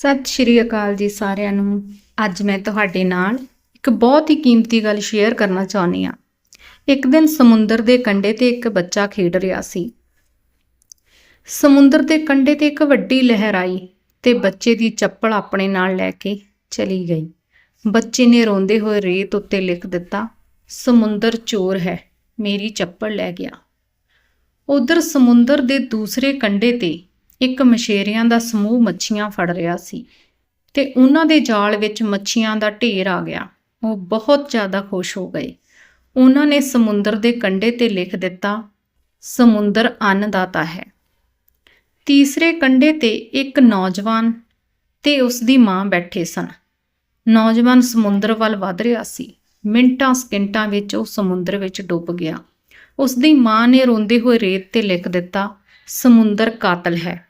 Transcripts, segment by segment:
ਸਤਿ ਸ਼੍ਰੀ ਅਕਾਲ ਜੀ ਸਾਰਿਆਂ ਨੂੰ। ਅੱਜ ਮੈਂ ਤੁਹਾਡੇ ਨਾਲ ਇੱਕ ਬਹੁਤ ਹੀ ਕੀਮਤੀ ਗੱਲ ਸ਼ੇਅਰ ਕਰਨਾ ਚਾਹੁੰਦੀ ਹਾਂ। ਇੱਕ ਦਿਨ ਸਮੁੰਦਰ ਦੇ ਕੰਢੇ ਤੇ ਇੱਕ ਬੱਚਾ ਖੇਡ ਰਿਹਾ ਸੀ। ਸਮੁੰਦਰ ਦੇ ਕੰਢੇ ਤੇ ਇੱਕ ਵੱਡੀ ਲਹਿਰ ਆਈ ਤੇ ਬੱਚੇ ਦੀ ਚੱਪਲ ਆਪਣੇ ਨਾਲ ਲੈ ਕੇ ਚਲੀ ਗਈ। ਬੱਚੇ ਨੇ ਰੋਂਦੇ ਹੋਏ ਰੇਤ ਉੱਤੇ ਲਿਖ ਦਿੱਤਾ, ਸਮੁੰਦਰ ਚੋਰ ਹੈ, ਮੇਰੀ ਚੱਪਲ ਲੈ ਗਿਆ। ਉਧਰ ਸਮੁੰਦਰ ਦੇ ਦੂਸਰੇ ਕੰਢੇ ਤੇ ਇੱਕ ਮਛੇਰਿਆਂ ਦਾ ਸਮੂਹ ਮੱਛੀਆਂ ਫੜ ਰਿਹਾ ਸੀ ਤੇ ਉਹਨਾਂ ਦੇ ਜਾਲ ਵਿੱਚ ਮੱਛੀਆਂ ਦਾ ਢੇਰ ਆ ਗਿਆ। ਉਹ ਬਹੁਤ ਜ਼ਿਆਦਾ ਖੁਸ਼ ਹੋ ਗਏ। ਉਹਨਾਂ ਨੇ ਸਮੁੰਦਰ ਦੇ ਕੰਢੇ ਤੇ ਲਿਖ ਦਿੱਤਾ, ਸਮੁੰਦਰ ਅੰਨਦਾਤਾ ਹੈ। ਤੀਸਰੇ ਕੰਢੇ ਤੇ ਇੱਕ ਨੌਜਵਾਨ ਤੇ ਉਸ ਦੀ ਮਾਂ ਬੈਠੇ ਸਨ। ਨੌਜਵਾਨ ਸਮੁੰਦਰ ਵੱਲ ਵਧ ਰਿਹਾ ਸੀ। ਮਿੰਟਾਂ ਸਕਿੰਟਾਂ ਵਿੱਚ ਉਹ ਸਮੁੰਦਰ ਵਿੱਚ ਡੁੱਬ ਗਿਆ। ਉਸ ਦੀ ਮਾਂ ਨੇ ਰੋਂਦੇ ਹੋਏ ਰੇਤ ਤੇ ਲਿਖ ਦਿੱਤਾ, ਸਮੁੰਦਰ ਕਾਤਲ ਹੈ।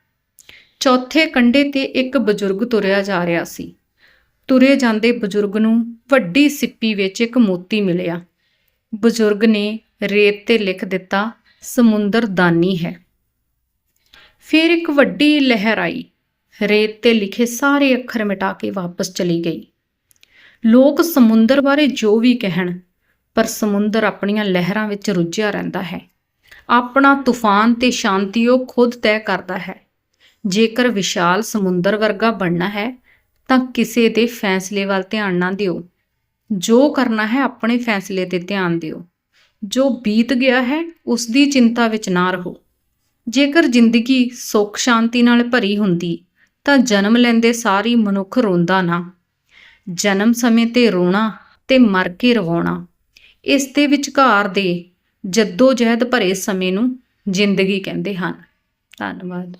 ਚੌਥੇ ਕੰਢੇ ਤੇ ਇੱਕ ਬਜ਼ੁਰਗ ਤੁਰਿਆ ਜਾ ਰਿਹਾ ਸੀ। ਤੁਰੇ ਜਾਂਦੇ ਬਜ਼ੁਰਗ ਨੂੰ ਵੱਡੀ ਸਿੱਪੀ ਵਿੱਚ ਇੱਕ ਮੋਤੀ ਮਿਲਿਆ। ਬਜ਼ੁਰਗ ਨੇ ਰੇਤ ਤੇ ਲਿਖ ਦਿੱਤਾ, ਸਮੁੰਦਰ ਦਾਨੀ ਹੈ। ਫਿਰ ਇੱਕ ਵੱਡੀ ਲਹਿਰ ਆਈ। ਰੇਤ ਤੇ ਲਿਖੇ ਸਾਰੇ ਅੱਖਰ ਮਿਟਾ ਕੇ ਵਾਪਸ ਚਲੀ ਗਈ। ਲੋਕ ਸਮੁੰਦਰ ਬਾਰੇ ਜੋ ਵੀ ਕਹਿਣ, ਪਰ ਸਮੁੰਦਰ ਆਪਣੀਆਂ ਲਹਿਰਾਂ ਵਿੱਚ ਰੁੱਝਿਆ ਰਹਿੰਦਾ ਹੈ। ਆਪਣਾ ਤੂਫਾਨ ਤੇ ਸ਼ਾਂਤੀ ਉਹ ਖੁਦ ਤੈਅ ਕਰਦਾ ਹੈ। ਜੇਕਰ ਵਿਸ਼ਾਲ ਸਮੁੰਦਰ ਵਰਗਾ ਬਣਨਾ ਹੈ, ਤਾਂ ਕਿਸੇ ਦੇ ਫੈਸਲੇ ਵੱਲ ਧਿਆਨ ਨਾ ਦਿਓ। ਜੋ ਕਰਨਾ ਹੈ, ਆਪਣੇ ਫੈਸਲੇ ਤੇ ਧਿਆਨ ਦਿਓ। ਜੋ ਬੀਤ ਗਿਆ ਹੈ ਉਸ ਦੀ ਚਿੰਤਾ ਵਿੱਚ ਨਾ ਰਹੋ। ਜੇਕਰ ਜ਼ਿੰਦਗੀ ਸੁੱਖ ਸ਼ਾਂਤੀ ਨਾਲ ਭਰੀ ਹੁੰਦੀ, ਤਾਂ ਜਨਮ ਲੈਂਦੇ ਸਾਰੀ ਮਨੁੱਖ ਰੋਂਦਾ ਨਾ। ਜਨਮ ਸਮੇਂ ਤੇ ਰੋਣਾ ਤੇ ਮਰ ਕੇ ਰਵਾਉਣਾ, ਇਸ ਦੇ ਵਿਚਕਾਰ ਦੇ ਜੱਦੋ ਜਹਿਦ ਭਰੇ ਸਮੇਂ ਨੂੰ ਜ਼ਿੰਦਗੀ ਕਹਿੰਦੇ ਹਨ। ਧੰਨਵਾਦ।